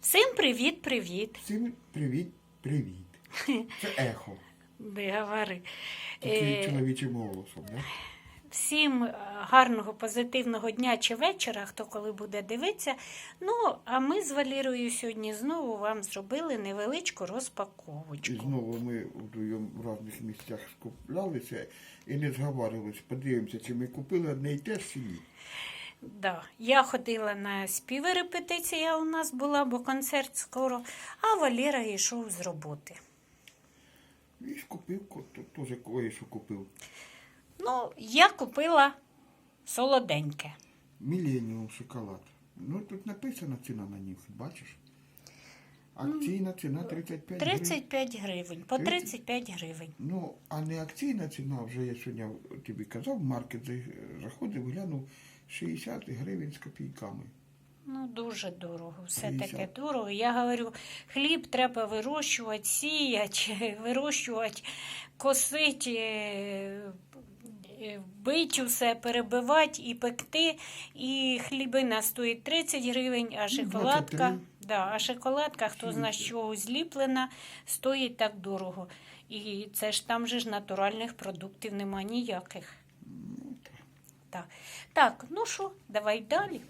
Всім привіт-привіт. Всім привіт, привіт. Це ехо. Не говори. Такий Е, чоловічим голосом, да? Всім е, гарного позитивного дня чи вечора, хто коли буде дивитися. Ну, а ми з Валірою сьогодні знову вам зробили невеличку розпаковочку. І знову ми вдвоєм в різних місцях скуплялися і не зговарювалися. Подивимося, чи ми купили одне і те ж чи ні. Да. Я ходила на співерепетиція у нас була, бо концерт скоро, а Валіра йшов з роботи. І ж купив, теж кое-що купив. Ну, я купила солоденьке. Міленіум шоколад. Ну тут написана ціна на них, бачиш? Акційна ціна 35 гривень. 35 гривень, по 35 гривень. Ну, а не акційна ціна, вже я сьогодні тобі казав, в маркет заходив, глянув 60 гривень з копійками. Ну, дуже дорого, все 50. таке дорого. Я говорю, хліб треба вирощувати, сіяти, вирощувати, косити, е, е, бить усе, перебивати і пекти. І хлібина стоїть 30 гривень, а шоколадка, да, а шоколадка, хто знає, з чого зліплена, стоїть так дорого. І це ж там же ж натуральних продуктів нема ніяких. Так, так ну що, давай далі.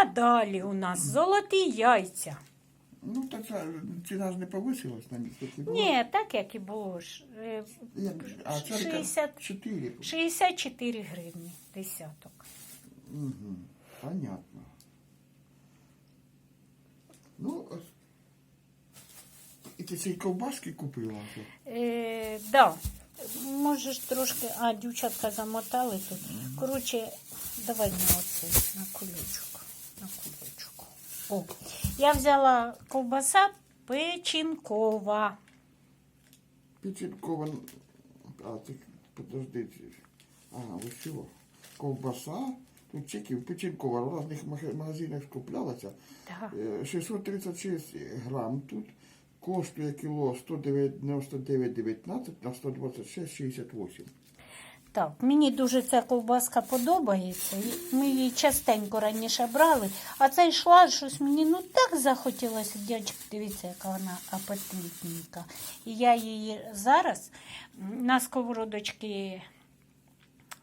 А далі у нас золоті яйця. Ну, та ця ціна ж не повисилась на так було. Ні, так як і було ж. е, А це 60. 4. 64 гривні десяток. Угу. Понятно. Ну, і ти ці ковбаски купила? Е, да. Можеш трошки. А, дівчатка замотали тут. Коротше, давай на оцей, на кулючок. На кулючок. О, я взяла ковбаса печінкова. Печінкова. А, ти, подожди. Ага, ось чого. Ковбаса. Тут чеків, печінкова в різних магазинах скуплялася. Так. Е, 636 грам тут. Коштує кіло 199,19 на 126,68. Так, мені дуже ця ковбаска подобається. Ми її частенько раніше брали, а цей йшла щось мені ну так захотілося. Дядька, дивіться, яка вона апетитненька. І я її зараз на сковородочки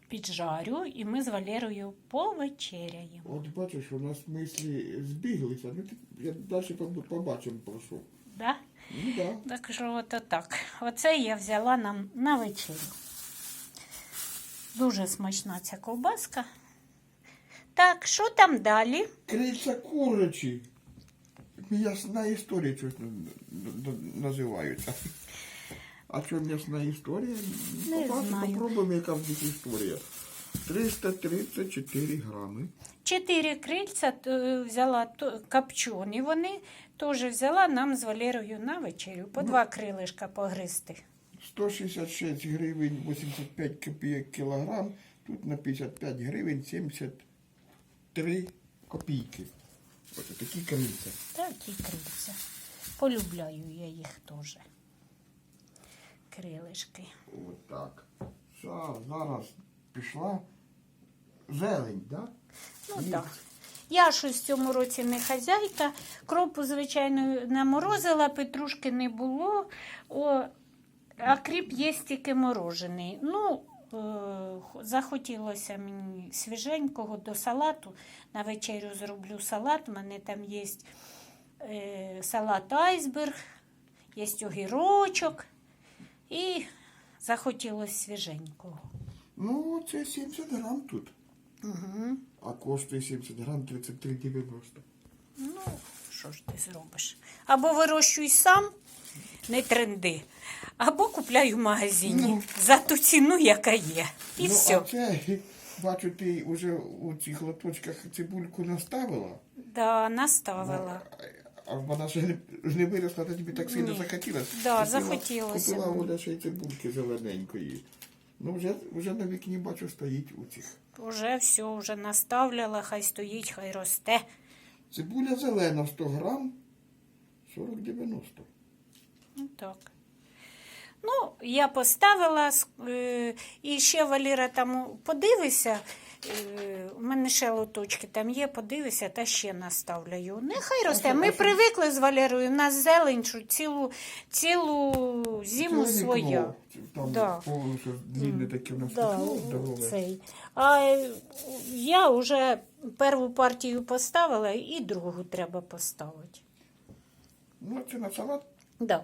піджарю, і ми з Валерою повечеряємо. От бачиш, у нас мислі збіглися. Ну, ти- я далі побачимо про що. Да? Ну. Так що от так. Оце я взяла нам на вечерю. Дуже смачна ця ковбаска. Так, що там далі? Крильця курочі. М'ясна історія щось н- н- н- називаються. А що м'ясна історія? Не знаю. Попробуємо, яка в них історія. 334 грами. Чотири крильця е, взяла копчені вони, теж взяла нам з Валерою на вечерю. По два крилишка погризти. 166 гривень 85 копійок кілограм. Тут на 55 гривень 73 копійки. Ось такі крильця. Такі крильця. Полюбляю я їх теж. Крилишки. Отак. Все, зараз пішла зелень, так? Да? Ну Ні. так. Я щось в цьому році не хазяйка. Кропу, звичайно, наморозила, петрушки не було. О, а кріп є тільки морожений. Ну, е, захотілося мені свіженького до салату. На вечерю зроблю салат. У мене там є е, салат айсберг, є огірочок. І захотілося свіженького. Ну, це 70 грам тут. Угу. Коштує 70 грам 33,90. Ну, що ж ти зробиш? Або вирощуй сам, не тренди, або купляй в магазині Ну. за ту ціну, яка є. І ну, все. а це, бачу, ти вже у цих лоточках цибульку наставила, Да, наставила. а вона ще не, ж не виросла, то тобі так сильно захотілося. Да, захотілося. Купила Оля ще й цибульки зелененької. Ну, вже, вже на вікні, бачу, стоїть у цих. Уже все, вже наставляла, хай стоїть, хай росте. Цибуля зелена 100 грам 40,90. Ну так. Ну, я поставила, е, і ще Валіра там подивися, У мене ще лоточки там є, подивися, та ще наставляю. Нехай росте. Ми привикли з Валерою, у нас зелень, що цілу, цілу зиму Це своя. Там Да. повністю длинне таке у нас Да, здорове. цей. А е, я вже першу партію поставила і другу треба поставити. Ну, це на салат Да.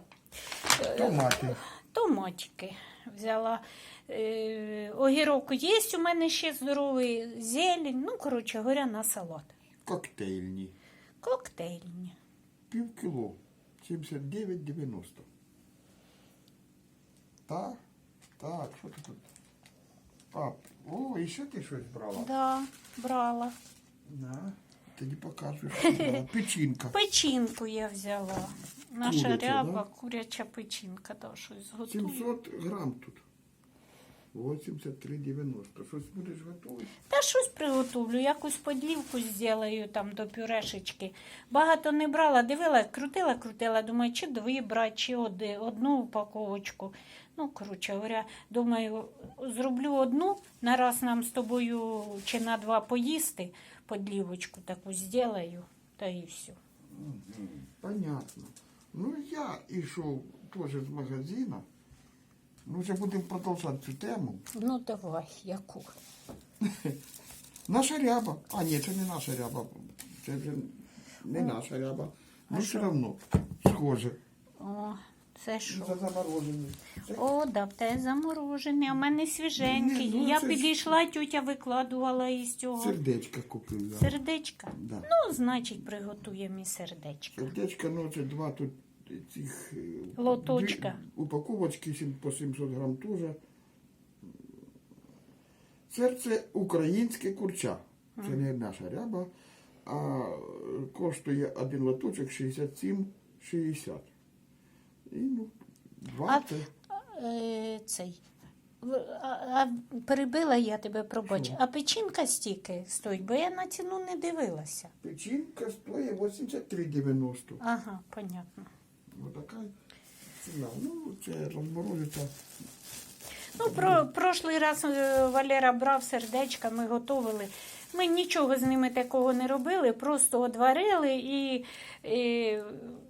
томати. Томатики взяла. Е, огірок є у мене ще здоровий, зелень. Ну, коротше говоря, на салат. Коктейльні. Коктейльні. Пів кіло. 79,90. Так, так, що ти тут? Пап, о, і ще ти щось брала? Да, брала. На, тоді покажу, що брала. Печінка. Печінку я взяла. Наша Куряча, ряба, да? куряча печінка, да, щось готую. 700 грам тут. 83,90. Щось будеш готувати? Та щось приготовлю, якусь подлівку зроблю там до пюрешечки. Багато не брала, дивила, крутила, крутила, думаю, чи дві брати, чи оди- одну упаковочку. Ну, коротше говоря, думаю, зроблю одну, на раз нам з тобою чи на два поїсти, подлівочку таку зроблю, та і все. Понятно. Ну, я йшов теж з магазина. Ну, вже будемо продовжувати цю тему. Ну, давай, яку? Наша ряба. А, ні, це не наша ряба. Це вже не наша ряба. Ну, все одно, схоже. О, це що? Це заморожений. Це О, да, в тебе заморожений, а в мене свіженький. Ні, ну, я це ж- підійшла, тютя викладувала із цього. сердечка купив я. Сердечка? Да. Ну, значить, приготуємо і сердечко. Сердечка, ну, це два тут цих... е, Лоточка. Упаковочки по 700 грам теж. Серце українське курча. Це не наша ряба. А коштує один лоточок 67,60. І ну, два це. Е, цей. А, а перебила я тебе, пробач. Що? А печінка стільки стоїть, бо я на ціну не дивилася. Печінка стоїть 83,90. Ага, понятно. Така ціна. Ну, це розморозиться. Ну, про, прошлий раз е, Валера брав сердечка, ми готували. Ми нічого з ними такого не робили, просто одварили і, і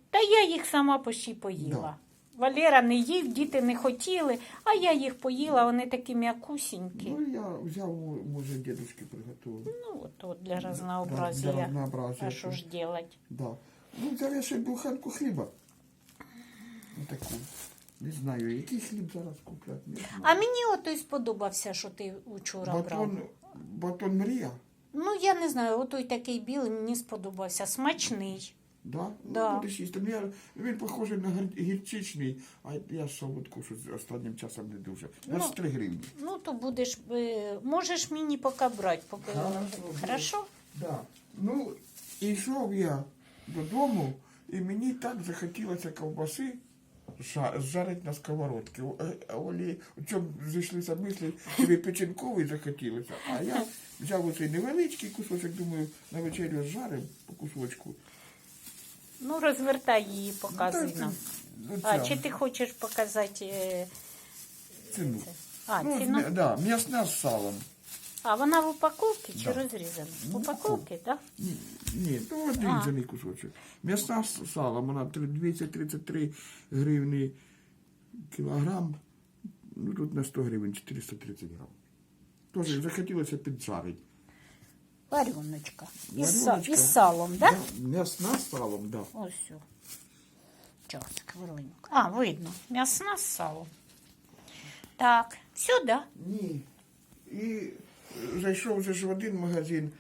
та я їх сама почти поїла. Валера не їв, діти не хотіли, а я їх поїла, вони такі м'якусінькі. Ну, я взяв, може, дедушки приготував. Ну, от, от для Для разнообразия. разнообразия. А що ж делать? Да. Ну, взяв я ще буханку хліба. Ну, таку. Не знаю, який хліб зараз куплять. Не знаю. А мені ото й сподобався, що ти вчора брав. батон, батон мрія. Ну, я не знаю, отой такий білий мені сподобався. Смачний. Да? Да. Ну, будеш їсти. Ну, я, він похожий на гір- гірчичний, а я солодку, що останнім часом не дуже. Ну, 23 гривні. Ну, то будеш, е, можеш мені поки брати, поки. Хорошо. Хорошо? Да. Ну, і йшов я додому, і мені так захотілося ковбаси жа- жарити на сковородці. Е, Олі, у чому зійшлися мислі, тобі печінковий захотілося. А я взяв оцей невеличкий кусочок, думаю, на вечерю жарив по кусочку. Ну, розвертай її, показуй Ну, нам. ну, А, ця, чи ти хочеш показати е, ціну. це? А, ну, ціну? м'я- да, м'ясна з салом. А вона в упаковці чи Да. розрізана? В Ну, упаковці, так? Ні, ні, ну одрізаний кусочок. М'ясна з салом, вона три- 233 гривні кілограм. Ну тут на 100 гривень 430 грам. Тож захотілося піджарити. Вареночка. Із, са- Вареночка. із салом, так? Да, М'ясна з салом, так. Да. Ось. о. Час, хвилинку. А, видно. М'ясна з салом. Так, сюди. Ні зайшов вже ж в один магазин.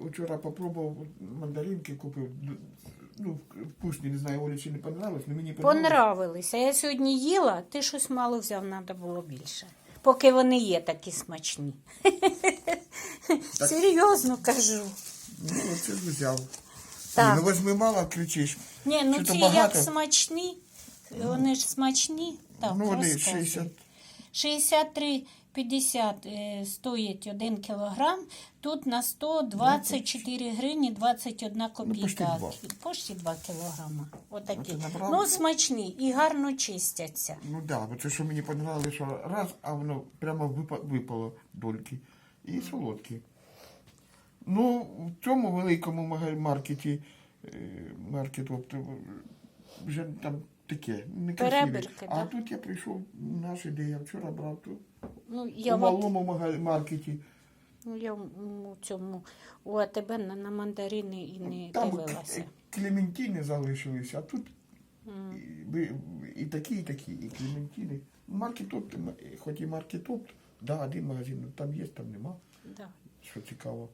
Вчора попробував мандаринки купив. Ну, вкусні, не знаю, Олі чи не понравилось, але мені понравилось. Понравилися. Я сьогодні їла, ти щось мало взяв, треба було більше. Поки вони є такі смачні. Так. Серйозно кажу. Ну, це ж взяв. Так. Ой, ну возьми мало, кричиш. Ні, ну ці як смачні, вони ж смачні. Так, ну, вони 60. 63 50 е, стоїть 1 кілограм, тут на 124 гривні 21 ну, копійка. Ну, почти 2 кілограма. Отакі. От ну, смачні і гарно чистяться. Ну так, да, бо це що мені подобалося, що раз, а воно прямо випало дольки. І солодкі. Ну, в цьому великому маркеті, е, маркет, тобто, вже там таке, не Перебірки, А да? тут я прийшов наш, де я вчора брав тут, Ну, у я от, малому мага- маркеті. ну, я у цьому у АТБ на, на мандарини і не Там дивилася. к- клементини залишилися, а тут і, і такі, і такі, і клементини. Маркетоп, хоч і маркетоп, да, один магазин, ну, там є, там нема, Да. що цікаво.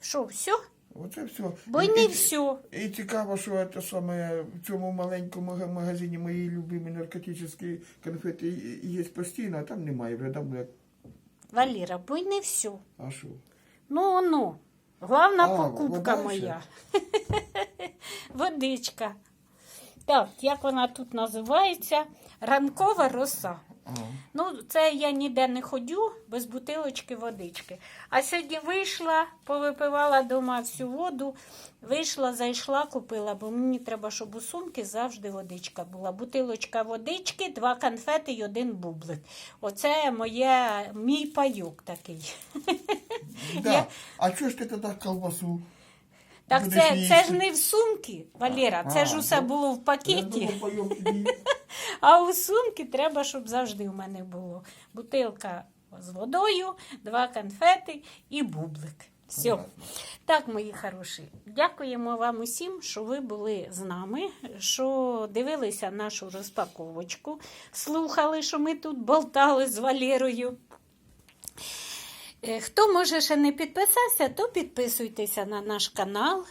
Що, все? Оце все. Бо й не все. І цікаво, що це саме в цьому маленькому магазині мої любимі наркотичні конфети є постійно, а там немає вже давно. як- Валіра, бо й не все. А що? Ну, ну. Главна А, покупка вода моя. Водичка. Так, як вона тут називається? Ранкова роса. Ну, це я ніде не ходю без бутилочки водички. А сьогодні вийшла, повипивала дома всю воду, вийшла, зайшла, купила, бо мені треба, щоб у сумки завжди водичка була. Бутилочка водички, два конфети і один бублик. Оце моє, мій пайок такий. да. Я- а чого ж ти тоді колбасу? Так будеш це, це ж не в сумки, Валера, це А, ж усе ну, було в Я пакеті. думав, пайок тобі. А у сумки треба, щоб завжди у мене було бутилка з водою, два конфети і бублик. Все. Понятно. Так, мої хороші, дякуємо вам усім, що ви були з нами, що дивилися нашу розпаковочку, слухали, що ми тут болтали з Валерою. Е, Хто може ще не підписався, то підписуйтеся на наш канал.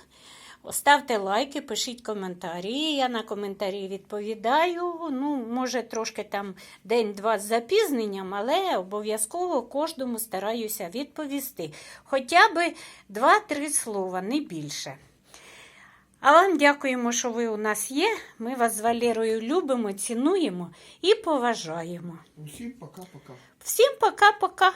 Ставте лайки, пишіть коментарі. Я на коментарі відповідаю. Ну, може, трошки там день-два з запізненням, але обов'язково кожному стараюся відповісти. Хоча б два-три слова, не більше. А вам дякуємо, що ви у нас є. Ми вас з Валерою любимо, цінуємо і поважаємо. Усім пока-пока. Всім пока-пока!